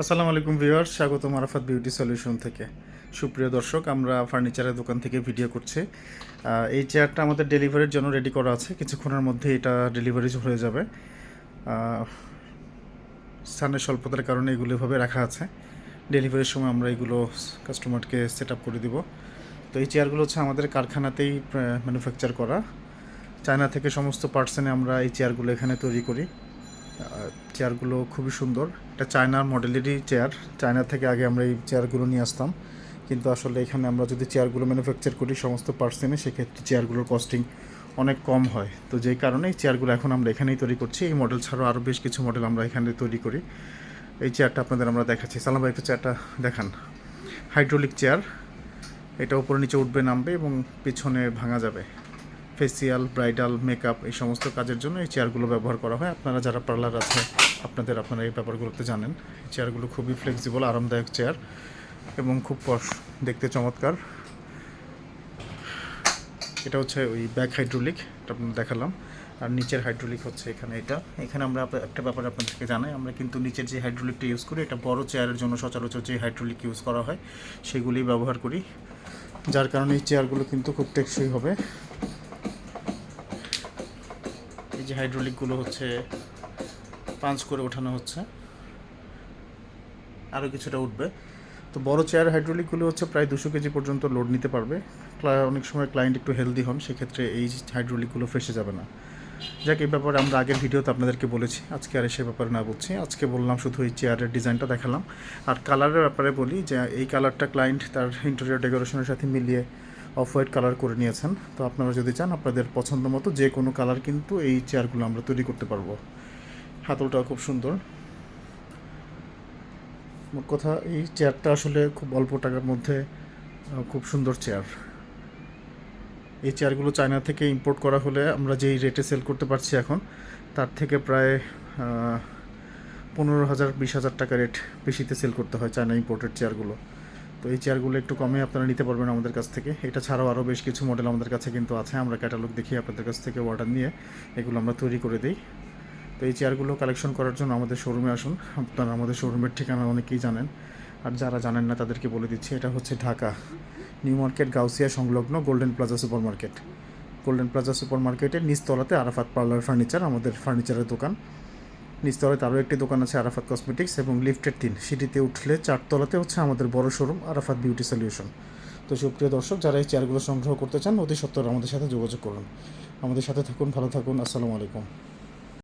আসসালামু আলাইকুম ভিউয়ার্স স্বাগত মারাফাত বিউটি সলিউশন থেকে। সুপ্রিয় দর্শক, আমরা ফার্নিচারের দোকান থেকে ভিডিও করছি। এই চেয়ারটা আমাদের ডেলিভারির জন্য রেডি করা আছে। কিছুক্ষণের মধ্যে এটা ডেলিভারি হয়ে যাবে। স্থানের স্বল্পতার কারণে এগুলো এভাবে রাখা আছে। ডেলিভারির সময় আমরা এগুলো কাস্টমারকে সেট আপ করে দিব। তো এই চেয়ারগুলো হচ্ছে আমাদের কারখানাতেই ম্যানুফ্যাকচার করা। চায়না থেকে সমস্ত পার্সেনে আমরা এই চেয়ারগুলো এখানে তৈরি করি। চেয়ারগুলো খুবই সুন্দর। এটা চায়নার মডেলেরই চেয়ার চায়না থেকে আগে আমরা এই চেয়ারগুলো নিয়ে আসতাম। কিন্তু আসলে এখানে আমরা যদি চেয়ারগুলো ম্যানুফ্যাকচার করি সমস্ত পার্সেনে সেক্ষেত্রে চেয়ারগুলোর কস্টিং অনেক কম হয়। তো যেই কারণে এই চেয়ারগুলো এখন আমরা এখানেই তৈরি করছি। এই মডেল ছাড়াও আরও বেশ কিছু মডেল আমরা এখানে তৈরি করি। এই চেয়ারটা আপনাদের আমরা দেখাচ্ছি। সালাম ভাই, একটু চেয়ারটা দেখান। হাইড্রোলিক চেয়ার এটা উপরে নিচে উঠবে, নামবে এবং পিছনে ভাঙা যাবে। ফেসিয়াল ব্রাইডাল মেকআপ এই সমস্ত কাজের জন্য এই চেয়ারগুলো ব্যবহার করা হয়। আপনারা যারা পার্লার আছে, আপনাদের আপনারা এই ব্যাপারগুলোতে জানেন। এই চেয়ারগুলো খুবই ফ্লেক্সিবল আরামদায়ক চেয়ার এবং খুব কস দেখতে চমৎকার। এটা হচ্ছে ওই ব্যাক হাইড্রোলিক এটা আপনাদের দেখালাম। আর নিচের হাইড্রোলিক হচ্ছে এখানে এটা। এখানে আমরা একটা ব্যাপার আপনাদেরকে জানাই। আমরা কিন্তু নিচের যে হাইড্রোলিকটা ইউজ করি, এটা বড় চেয়ারের জন্য সচরাচর যে হাইড্রোলিক ইউজ করা হয় সেগুলি ব্যবহার করি। যার কারণে এই চেয়ারগুলো কিন্তু খুব টেকসই হবে। এই যে হাইড্রোলিকগুলো হচ্ছে পাঞ্চ করে ওঠানো হচ্ছে আরও কিছুটা উঠবে। তো বড় চেয়ার হাইড্রোলিকগুলো হচ্ছে প্রায় দুশো কেজি পর্যন্ত লোড নিতে পারবে। অনেক সময় ক্লায়েন্ট একটু হেলদি হন, সেক্ষেত্রে এই হাইড্রোলিকগুলো ফেসে যাবে না। যাক, এই ব্যাপারে আমরা আগের ভিডিওতে আপনাদেরকে বলেছি, আজকে আর সে ব্যাপারে না বলছি। আজকে বললাম শুধু এই চেয়ারের ডিজাইনটা দেখালাম। আর কালারের ব্যাপারে বলি যে, এই কালারটা ক্লায়েন্ট তার ইন্টেরিয়র ডেকোরেশনের সাথে মিলিয়ে অফ হোয়াইট কালার করে নিয়েছেন। তো আপনারা যদি চান, আপনাদের পছন্দ মতো যে কোনো কালার কিন্তু এই চেয়ারগুলো আমরা তৈরি করতে পারব। হাতলটাও খুব সুন্দর। কথা, এই চেয়ারটা আসলে খুব অল্প টাকার মধ্যে খুব সুন্দর চেয়ার। এই চেয়ারগুলো চায়না থেকে ইম্পোর্ট করা হলে আমরা যেই রেটে সেল করতে পারছি এখন, তার থেকে প্রায় পনেরো হাজার, বিশ হাজার টাকা রেট বেশিতে সেল করতে হয় চায়না ইম্পোর্টেড চেয়ারগুলো। তো এই চেয়ারগুলো একটু কমে আপনারা নিতে পারবেন আমাদের কাছ থেকে। এটা ছাড়াও আরও বেশ কিছু মডেল আমাদের কাছে কিন্তু আছে। আমরা ক্যাটালগ দেখিয়ে আপনাদের কাছ থেকে অর্ডার নিয়ে। এগুলো আমরা তৈরি করে দিই। তো এই চেয়ারগুলো কালেকশন করার জন্য আমাদের শোরুমে আসুন। আপনারা আমাদের শোরুমের ঠিকানা অনেকেই জানেন। আর যারা জানেন না, তাদেরকে বলে দিচ্ছি, এটা হচ্ছে ঢাকা। নিউ মার্কেট গাউসিয়া সংলগ্ন golden plaza super market golden plaza super মার্কেটের নিচতলাতে আরাফাত পার্লার ফার্নিচার আমাদের ফার্নিচারের দোকান। নিচতলাতে তারও একটি দোকান আছে আরাফাত কসমেটিক্স এবং লিফটের তিন। সিটিতে উঠলে চারতলাতে হচ্ছে আমাদের বড় শোরুম আরাফাত বিউটি সলিউশন তো সুপ্রিয় দর্শক, যারা এই চেয়ারগুলো সংগ্রহ করতে চান, অতি সত্তর আমাদের সাথে যোগাযোগ করুন। আমাদের সাথে থাকুন, ভালো থাকুন, আসসালামু আলাইকুম।